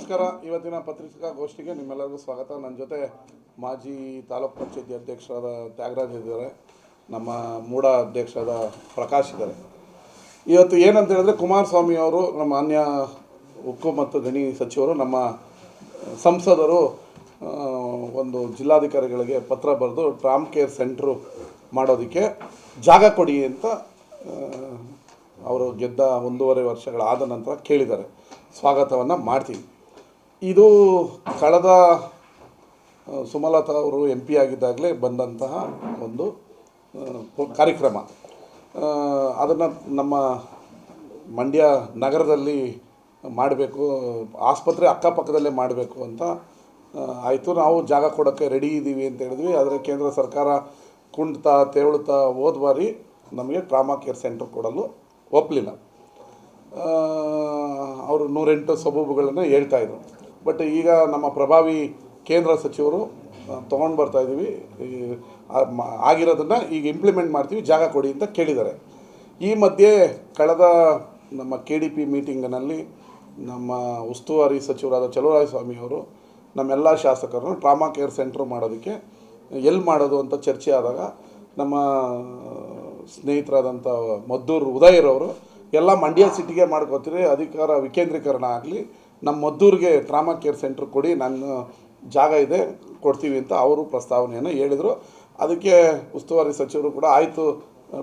ನಮಸ್ಕಾರ. ಇವತ್ತಿನ ಪತ್ರಿಕಾಗೋಷ್ಠಿಗೆ ನಿಮ್ಮೆಲ್ಲರಿಗೂ ಸ್ವಾಗತ. ನನ್ನ ಜೊತೆ ಮಾಜಿ ತಾಲೂಕ್ ಪಂಚಾಯತಿ ಅಧ್ಯಕ್ಷರಾದ ತ್ಯಾಗರಾಜ್ ಇದ್ದಾರೆ. ನಮ್ಮ ಮೂಡ ಅಧ್ಯಕ್ಷರಾದ ಪ್ರಕಾಶ್ ಇದ್ದಾರೆ. ಇವತ್ತು ಏನಂತ ಹೇಳಿದ್ರೆ ಕುಮಾರಸ್ವಾಮಿ ಅವರು, ನಮ್ಮ ಮಾನ್ಯ ಉಕ್ಕು ಮತ್ತು ಗಣಿ ಸಚಿವರು, ನಮ್ಮ ಸಂಸದರು ಒಂದು ಜಿಲ್ಲಾಧಿಕಾರಿಗಳಿಗೆ ಪತ್ರ ಬರೆದು ಟ್ರಾಮ್ ಕೇರ್ ಸೆಂಟ್ರು ಮಾಡೋದಕ್ಕೆ ಜಾಗ ಕೊಡಿ ಅಂತ ಅವರು ಗೆದ್ದ ಒಂದೂವರೆ ವರ್ಷಗಳಾದ ನಂತರ ಕೇಳಿದ್ದಾರೆ. ಸ್ವಾಗತವನ್ನು ಮಾಡ್ತೀವಿ ಇದು ಕಳೆದ ಸುಮಲತಾ ಅವರು ಎಂ ಪಿ ಆಗಿದ್ದಾಗಲೇ ಬಂದಂತಹ ಒಂದು ಕಾರ್ಯಕ್ರಮ. ಅದನ್ನು ನಮ್ಮ ಮಂಡ್ಯ ನಗರದಲ್ಲಿ ಮಾಡಬೇಕು, ಆಸ್ಪತ್ರೆ ಅಕ್ಕಪಕ್ಕದಲ್ಲೇ ಮಾಡಬೇಕು ಅಂತ ಆಯಿತು. ನಾವು ಜಾಗ ಕೊಡೋಕ್ಕೆ ರೆಡಿ ಇದ್ದೀವಿ ಅಂತ ಹೇಳಿದ್ವಿ. ಆದರೆ ಕೇಂದ್ರ ಸರ್ಕಾರ ಕುಂಡ್ತಾ, ತೆವಳುತ್ತಾ ಹೋದ ಬಾರಿ ನಮಗೆ ಟ್ರಾಮಾ ಕೇರ್ ಸೆಂಟರ್ ಕೊಡಲು ಒಪ್ಪಲಿಲ್ಲ ಅವರು ನೂರೆಂಟು ಸಬೂಬುಗಳನ್ನು ಹೇಳ್ತಾಯಿದ್ರು ಬಟ್ ಈಗ ನಮ್ಮ ಪ್ರಭಾವಿ ಕೇಂದ್ರ ಸಚಿವರು ತೊಗೊಂಡು ಬರ್ತಾ ಇದ್ದೀವಿ ಆಗಿರೋದನ್ನು ಈಗ ಇಂಪ್ಲಿಮೆಂಟ್ ಮಾಡ್ತೀವಿ, ಜಾಗ ಕೊಡಿ ಅಂತ ಕೇಳಿದ್ದಾರೆ. ಈ ಮಧ್ಯೆ ಕಳೆದ ನಮ್ಮ ಕೆ ಡಿ ಪಿ ಮೀಟಿಂಗ್ನಲ್ಲಿ ನಮ್ಮ ಉಸ್ತುವಾರಿ ಸಚಿವರಾದ ಚಲುವರಾಯ ಸ್ವಾಮಿಯವರು ನಮ್ಮೆಲ್ಲ ಶಾಸಕರನ್ನು ಟ್ರಾಮಾ ಕೇರ್ ಸೆಂಟ್ರ್ ಮಾಡೋದಕ್ಕೆ ಎಲ್ಲಿ ಮಾಡೋದು ಅಂತ ಚರ್ಚೆ ಆದಾಗ ನಮ್ಮ, ಸ್ನೇಹಿತರಾದಂಥ ಮದ್ದೂರು ಉದಯರವರು ಎಲ್ಲ ಮಂಡ್ಯ ಸಿಟಿಗೆ ಮಾಡ್ಕೋತೀರಿ ಅಧಿಕಾರ ವಿಕೇಂದ್ರೀಕರಣ ಆಗಲಿ ನಮ್ಮ ಮದ್ದೂರಿಗೆ ಟ್ರಾಮಾ ಕೇರ್ ಸೆಂಟ್ರ್ ಕೊಡಿ ನನ್ನ ಜಾಗ ಇದೆ, ಕೊಡ್ತೀವಿ ಅಂತ ಅವರು ಪ್ರಸ್ತಾವನೆಯನ್ನು ಹೇಳಿದರು. ಅದಕ್ಕೆ ಉಸ್ತುವಾರಿ ಸಚಿವರು ಕೂಡ ಆಯಿತು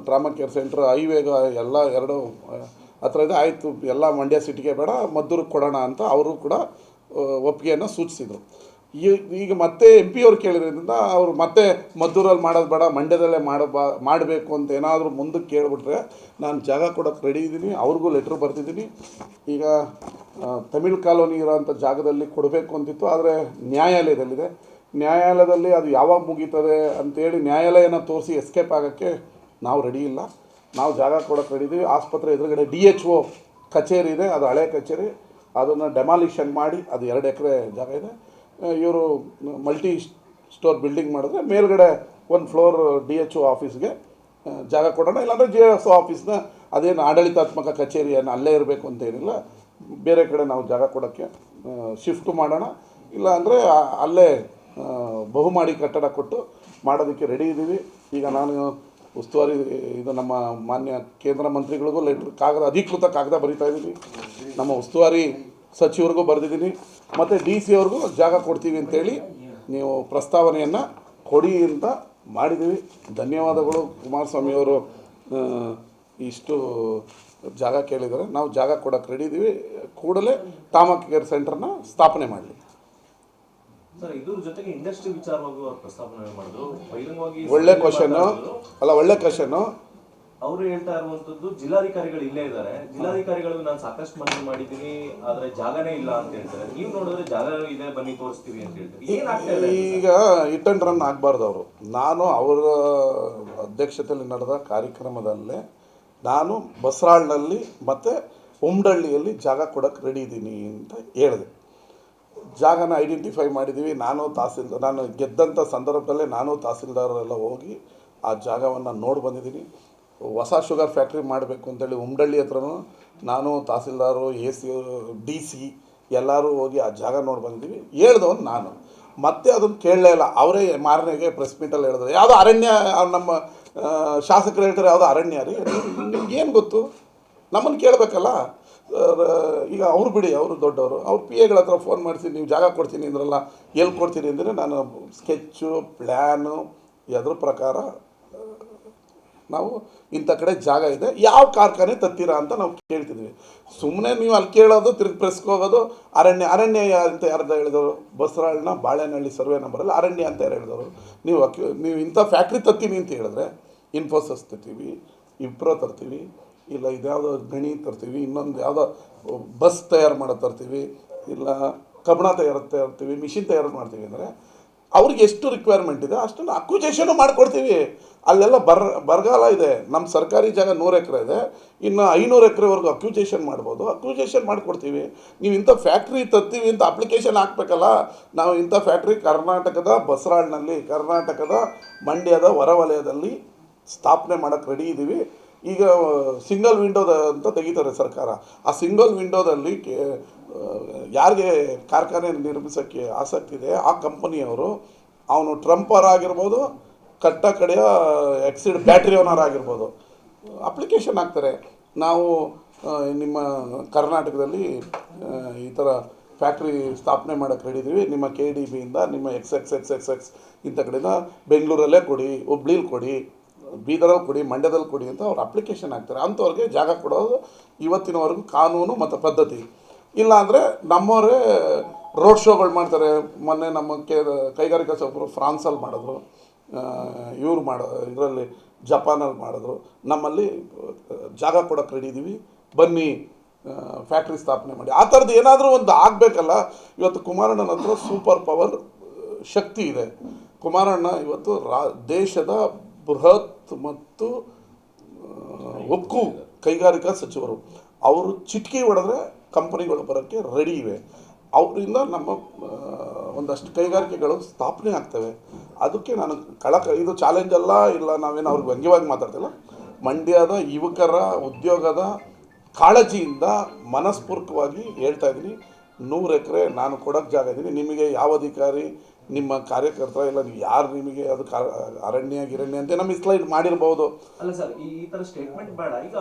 ಟ್ರಾಮಾ ಕೇರ್ ಸೆಂಟ್ರ್ ಹೈವೇಗ ಎಲ್ಲ ಎರಡು ಹತ್ರ ಇದೆ, ಆಯಿತು, ಎಲ್ಲ ಮಂಡ್ಯ ಸಿಟಿಗೆ ಬೇಡ, ಮದ್ದೂರಿಗೆ ಕೊಡೋಣ ಅಂತ ಅವರು ಕೂಡ ಒಪ್ಪಿಗೆಯನ್ನು ಸೂಚಿಸಿದರು. ಈ ಈಗ ಮತ್ತೆ ಎಂ ಪಿ ಅವ್ರು ಕೇಳಿದ್ರಿಂದ ಅವರು ಮತ್ತೆ ಮದ್ದೂರಲ್ಲಿ ಮಾಡೋದು ಬೇಡ, ಮಂಡ್ಯದಲ್ಲೇ ಮಾಡಬಾ, ಮಾಡಬೇಕು ಅಂತ ಏನಾದರೂ ಮುಂದಕ್ಕೆ ಕೇಳಿಬಿಟ್ರೆ ನಾನು ಜಾಗ ಕೊಡೋಕ್ಕೆ ರೆಡಿ ಇದ್ದೀನಿ ಅವ್ರಿಗೂ ಲೆಟ್ರ್ ಬರ್ತಿದ್ದೀನಿ ಈಗ ತಮಿಳು ತಮಿಳ್ ಕಾಲೋನಿ ಇರೋಂಥ ಜಾಗದಲ್ಲಿ ಕೊಡಬೇಕು ಅಂತಿತ್ತು, ಆದರೆ ನ್ಯಾಯಾಲಯದಲ್ಲಿದೆ. ನ್ಯಾಯಾಲಯದಲ್ಲಿ ಅದು ಯಾವಾಗ ಮುಗೀತದೆ ಅಂತೇಳಿ ನ್ಯಾಯಾಲಯನ ತೋರಿಸಿ ಎಸ್ಕೇಪ್ ಆಗೋಕ್ಕೆ ನಾವು ರೆಡಿ ಇಲ್ಲ. ನಾವು ಜಾಗ ಕೊಡೋಕ್ಕೆ ರೆಡಿ ಇದ್ದೀವಿ ಆಸ್ಪತ್ರೆ ಎದುರುಗಡೆ ಡಿ ಎಚ್ ಒ ಕಚೇರಿ ಇದೆ, ಅದು ಹಳೆ ಕಚೇರಿ. ಅದನ್ನು ಡೆಮಾಲಿಷನ್ ಮಾಡಿ, ಅದು ಎರಡು ಎಕರೆ ಜಾಗ ಇದೆ. ಇವರು ಮಲ್ಟಿ ಸ್ಟೋರ್ ಬಿಲ್ಡಿಂಗ್ ಮಾಡಿದ್ರೆ ಮೇಲ್ಗಡೆ ಒಂದು ಫ್ಲೋರ್ ಡಿ ಎಚ್ ಒ ಆಫೀಸ್ಗೆ ಜಾಗ ಕೊಡೋಣ. ಇಲ್ಲಾಂದರೆ ಜೆ ಎಸ್ ಆಫೀಸ್ನ ಅದೇನು ಆಡಳಿತಾತ್ಮಕ ಕಚೇರಿಯನ್ನು ಅಲ್ಲೇ ಇರಬೇಕು ಅಂತ ಏನಿಲ್ಲ. ಬೇರೆ ಕಡೆ ನಾವು ಜಾಗ ಕೊಡೋಕ್ಕೆ ಶಿಫ್ಟ್ ಮಾಡೋಣ. ಇಲ್ಲಾಂದರೆ ಅಲ್ಲೇ ಬಹುಮಾಡಿ ಕಟ್ಟಡ ಕೊಟ್ಟು ಮಾಡೋದಕ್ಕೆ ರೆಡಿ ಇದ್ದೀವಿ. ಈಗ ನಾನು ಉಸ್ತುವಾರಿ, ಇದು ನಮ್ಮ ಮಾನ್ಯ ಕೇಂದ್ರ ಮಂತ್ರಿಗಳಿಗೂ ಲೆಟ್ರ್ ಕಾಗದ, ಅಧಿಕೃತ ಕಾಗದ ಬರಿತಾ ಇದ್ದೀನಿ. ನಮ್ಮ ಉಸ್ತುವಾರಿ ಸಚಿವರಿಗೂ ಬರೆದಿದ್ದೀನಿ. ಮತ್ತು ಡಿ ಸಿ ಅವ್ರಿಗೂ ಜಾಗ ಕೊಡ್ತೀವಿ ಅಂತೇಳಿ ನೀವು ಪ್ರಸ್ತಾವನೆಯನ್ನು ಕೊಡಿ ಅಂತ ಮಾಡಿದ್ದೀವಿ. ಧನ್ಯವಾದಗಳು ಕುಮಾರಸ್ವಾಮಿಯವರು ಇಷ್ಟು ಜಾಗ ಕೇಳಿದರೆ ನಾವು ಜಾಗ ಕೊಡೋಕ್ಕೆ ರೆಡಿ ಇದ್ದೀವಿ ಕೂಡಲೇ ತಾಮಕ್ ಕೇರ್ ಸೆಂಟರ್ನ ಸ್ಥಾಪನೆ ಮಾಡಲಿ. ಒಳ್ಳೆ ಕ್ವಶನ್ನು ಅಲ್ಲ ಒಳ್ಳೆ ಕ್ವಶನ್ನು ಅವರು ಹೇಳ್ತಾ ಇರುವಂತದ್ದು, ಜಿಲ್ಲಾಧಿಕಾರಿಗಳು ಇಲ್ಲೇ ಇದ್ದಾರೆ. ಜಿಲ್ಲಾಧಿಕಾರಿಗಳು ನಾನು ಸಾಕಷ್ಟು ಮನವಿ ಮಾಡಿದ್ದೀನಿ, ಆದ್ರೆ ಜಾಗನೇ ಇಲ್ಲ ಅಂತ ಹೇಳ್ತಾರೆ. ನೀವು ನೋಡಿದ್ರೆ ಜಾಗ ಇದೆ, ಬನ್ನಿ ತೋರಿಸ್ತೀವಿ ಅಂತ ಹೇಳ್ತಾರೆ. ಈಗ ಹಿಟ್ ಅಂಡ್ ರನ್ ಆಗಬಾರ್ದು ಅವರು. ನಾನು ಅವರ ಅಧ್ಯಕ್ಷತೆಯಲ್ಲಿ ನಡೆದ ಕಾರ್ಯಕ್ರಮದಲ್ಲೇ ನಾನು ಬಸರಾಳ್ನಲ್ಲಿ ಮತ್ತು ಉಮ್ಡಳ್ಳಿಯಲ್ಲಿ ಜಾಗ ಕೊಡಕ್ಕೆ ರೆಡಿ ಇದ್ದೀನಿ ಅಂತ ಹೇಳಿದೆ. ಜಾಗನ ಐಡೆಂಟಿಫೈ ಮಾಡಿದ್ದೀವಿ ನಾನು ತಹಸೀಲ್ದಾರ್ ನಾನು ಗೆದ್ದಂಥ ಸಂದರ್ಭದಲ್ಲೇ ನಾನು ತಹಸೀಲ್ದಾರರೆಲ್ಲ ಹೋಗಿ ಆ ಜಾಗವನ್ನು ನೋಡಿ ಬಂದಿದ್ದೀನಿ. ಹೊಸ ಶುಗರ್ ಫ್ಯಾಕ್ಟ್ರಿ ಮಾಡಬೇಕು ಅಂತೇಳಿ ಉಮ್ಡಳ್ಳಿ ಹತ್ರನೂ ನಾನು tahsildar, A C, D C ಎಲ್ಲರೂ ಹೋಗಿ ಆ ಜಾಗ ನೋಡಿ ಬಂದಿದ್ದೀವಿ. ಹೇಳ್ದವನು ನಾನು. ಮತ್ತೆ ಅದನ್ನು ಕೇಳಲೇ ಇಲ್ಲ. ಅವರೇ ಮಾರನೆಗೆ ಪ್ರೆಸ್ ಮೀಟಲ್ಲಿ ಹೇಳಿದ್ರು. ಯಾವುದೋ ಅರಣ್ಯ, ನಮ್ಮ ಶಾಸಕರು ಹೇಳ್ತಾರೆ ಯಾವುದೋ ಅರಣ್ಯ ರೀ. ಏನು ಗೊತ್ತು? ನಮ್ಮನ್ನು ಕೇಳಬೇಕಲ್ಲ. ಈಗ ಅವ್ರು ಬಿಡಿ, ಅವರು ದೊಡ್ಡವರು. ಅವ್ರು ಪಿ ಎಗಳ ಹತ್ರ ಫೋನ್ ಮಾಡಿಸಿ, ನೀವು ಜಾಗ ಕೊಡ್ತೀನಿ ಅಂದ್ರಲ್ಲ, ಎಲ್ಲಿ ಕೊಡ್ತೀನಿ ಅಂದರೆ ನಾನು ಸ್ಕೆಚ್ಚು ಪ್ಲ್ಯಾನು ಅದ್ರ ಪ್ರಕಾರ ನಾವು ಇಂಥ ಕಡೆ ಜಾಗ ಇದೆ, ಯಾವ ಕಾರ್ಖಾನೆ ತತ್ತೀರಾ ಅಂತ ನಾವು ಕೇಳ್ತಿದ್ವಿ. ಸುಮ್ಮನೆ ನೀವು ಅಲ್ಲಿ ಕೇಳೋದು, ತಿರುಗಿ ಪ್ರೆಸ್ಗೆ ಹೋಗೋದು, ಅರಣ್ಯ ಅರಣ್ಯ ಅಂತ ಯಾರ್ದ ಹೇಳಿದವರು? ಬಸರಾಳ್ನ ಬಾಳೆನಹಳ್ಳಿ ಸರ್ವೆ ನಂಬರಲ್ಲಿ ಅರಣ್ಯ ಅಂತ ಯಾರು ಹೇಳಿದವರು? ನೀವು ನೀವು ಇಂಥ ಫ್ಯಾಕ್ಟ್ರಿ ತತ್ತೀನಿ ಅಂತ ಹೇಳಿದ್ರೆ ಇನ್ಫೋಸಿಸ್ ತರ್ತೀವಿ ಇಪ್ರೋ ತರ್ತೀವಿ, ಇಲ್ಲ ಇದ್ಯಾವುದೋ ಗಣಿ ತರ್ತೀವಿ, ಇನ್ನೊಂದು ಯಾವುದೋ ಬಸ್ ತಯಾರು ಮಾಡೋ ತರ್ತೀವಿ, ಇಲ್ಲ ಕಬ್ಬಣ ತಯಾರು ತರ್ತೀವಿ ಮಿಷಿನ್ ತಯಾರು ಮಾಡ್ತೀವಿ ಅಂದರೆ ಅವ್ರಿಗೆ ಎಷ್ಟು ರಿಕ್ವೈರ್ಮೆಂಟ್ ಇದೆ ಅಷ್ಟೊಂದು ಅಕ್ವಿಜೇಷನು ಮಾಡಿಕೊಡ್ತೀವಿ. ಅಲ್ಲೆಲ್ಲ ಬರ್, ಬರಗಾಲ ಇದೆ. ನಮ್ಮ ಸರ್ಕಾರಿ ಜಾಗ ನೂರು ಎಕರೆ ಇದೆ. ಇನ್ನು ಐನೂರು ಎಕರೆವರೆಗೂ ಅಕ್ವಿಜೇಷನ್ ಮಾಡ್ಬೋದು. ಅಕ್ಯುಜೇಷನ್ ಮಾಡಿಕೊಡ್ತೀವಿ. ನೀವು ಇಂಥ ಫ್ಯಾಕ್ಟ್ರಿ ತರ್ತೀವಿ ಅಂತ ಅಪ್ಲಿಕೇಶನ್ ಹಾಕ್ಬೇಕಲ್ಲ, ನಾವು ಇಂಥ ಫ್ಯಾಕ್ಟ್ರಿ ಕರ್ನಾಟಕದ ಬಸರಾಳ್ನಲ್ಲಿ, ಕರ್ನಾಟಕದ ಮಂಡ್ಯದ ಹೊರವಲಯದಲ್ಲಿ ಸ್ಥಾಪನೆ ಮಾಡೋಕ್ಕೆ ರೆಡಿ ಇದ್ದೀವಿ ಈಗ ಸಿಂಗಲ್ ವಿಂಡೋದ ಅಂತ ತೆಗಿತಾರೆ ಸರ್ಕಾರ. ಆ ಸಿಂಗಲ್ ವಿಂಡೋದಲ್ಲಿ ಯಾರಿಗೆ ಕಾರ್ಖಾನೆ ನಿರ್ಮಿಸೋಕ್ಕೆ ಆಸಕ್ತಿ ಇದೆ, ಆ ಕಂಪನಿಯವರು ಅವನು ಟ್ರಂಪರ್ ಆಗಿರ್ಬೋದು, ಕಟ್ಟ ಕಡೆಯ ಎಕ್ಸಿಡ್ ಬ್ಯಾಟ್ರಿ ಓನರ್ ಆಗಿರ್ಬೋದು ಅಪ್ಲಿಕೇಶನ್ ಹಾಕ್ತಾರೆ. ನಾವು ನಿಮ್ಮ ಕರ್ನಾಟಕದಲ್ಲಿ ಈ ಥರ ಫ್ಯಾಕ್ಟ್ರಿ ಸ್ಥಾಪನೆ ಮಾಡೋಕ್ಕೆ ಹೇಳಿದ್ದೀವಿ ನಿಮ್ಮ ಕೆ ಡಿ ಬಿಯಿಂದ ನಿಮ್ಮ X X X X X ಇಂಥ ಕಡೆಯಿಂದ ಬೆಂಗಳೂರಲ್ಲೇ ಕೊಡಿ ಹುಬ್ಳೀಲಿ ಕೊಡಿ ಬೀದರಲ್ಲಿ ಕೊಡಿ ಮಂಡ್ಯದಲ್ಲಿ ಕೊಡಿ ಅಂತ ಅವ್ರು ಅಪ್ಲಿಕೇಶನ್ ಹಾಕ್ತಾರೆ. ಅಂಥವ್ರಿಗೆ ಜಾಗ ಕೊಡೋದು ಇವತ್ತಿನವರೆಗೂ ಕಾನೂನು ಮತ್ತು ಪದ್ಧತಿ. ಇಲ್ಲಾಂದರೆ ನಮ್ಮವರೇ ರೋಡ್ ಶೋಗಳು ಮಾಡ್ತಾರೆ. ಮೊನ್ನೆ ನಮ್ಮ ಕೆ ಕೈಗಾರಿಕಾ ಸಚಿವರು ಫ್ರಾನ್ಸಲ್ಲಿ ಮಾಡಿದ್ರು. ಇವ್ರು ಮಾಡೋ, ಇದರಲ್ಲಿ ಜಪಾನಲ್ಲಿ ಮಾಡಿದ್ರು. ನಮ್ಮಲ್ಲಿ, ಜಾಗ ಕೂಡ ರೆಡಿ ಇದ್ದೀವಿ ಬನ್ನಿ ಫ್ಯಾಕ್ಟ್ರಿ ಸ್ಥಾಪನೆ ಮಾಡಿ. ಆ ಥರದ್ದು ಏನಾದರೂ ಒಂದು ಆಗಬೇಕಲ್ಲ. ಇವತ್ತು ಕುಮಾರಣ್ಣನ ಹತ್ರ ಸೂಪರ್ ಪವರ್ ಶಕ್ತಿ ಇದೆ. ಕುಮಾರಣ್ಣ ಇವತ್ತು ರಾ, ದೇಶದ ಬೃಹತ್ ಮತ್ತು ಒಕ್ಕು ಕೈಗಾರಿಕಾ ಸಚಿವರು. ಅವರು ಚಿಟ್ಕಿ ಹೊಡೆದ್ರೆ ಕಂಪನಿಗಳು ಬರೋಕ್ಕೆ ರೆಡಿ ಇವೆ. ಅವರಿಂದ ನಮ್ಮ ಒಂದಷ್ಟು ಕೈಗಾರಿಕೆಗಳು ಸ್ಥಾಪನೆ ಆಗ್ತವೆ. ಅದಕ್ಕೆ ನಾನು ಕಳಕ, ಇದು ಚಾಲೆಂಜ್ ಅಲ್ಲ, ಇಲ್ಲ ನಾವೇನು ಅವ್ರಿಗೆ ವ್ಯಂಗ್ಯವಾಗಿ ಮಾತಾಡ್ತಿಲ್ಲ. ಮಂಡ್ಯದ ಯುವಕರ ಉದ್ಯೋಗದ ಕಾಳಜಿಯಿಂದ ಮನಸ್ಪೂರ್ವಕವಾಗಿ ಹೇಳ್ತಾ ಇದ್ದೀನಿ. ನೂರು ಎಕರೆ ನಾನು ಕೊಡೋಕ್ಕೆ ಜಾಗ ಇದ್ದೀನಿ. ನಿಮಗೆ ಯಾವ ಅಧಿಕಾರಿ, ನಿಮ್ಮ ಕಾರ್ಯಕರ್ತರ, ಇಲ್ಲ ನೀವು ಯಾರು ನಿಮಗೆ, ಅದು ಅರಣ್ಯ, ಗಿರಣ್ಯ ಅಂತ ನಮ್ಮ ಇಸ್ಲೈಡ್ ಮಾಡಿರ್ಬೋದು. ಅಲ್ಲ ಸರ್, ಈ ಥರ ಸ್ಟೇಟ್ಮೆಂಟ್ ಬೇಡ. ಈಗ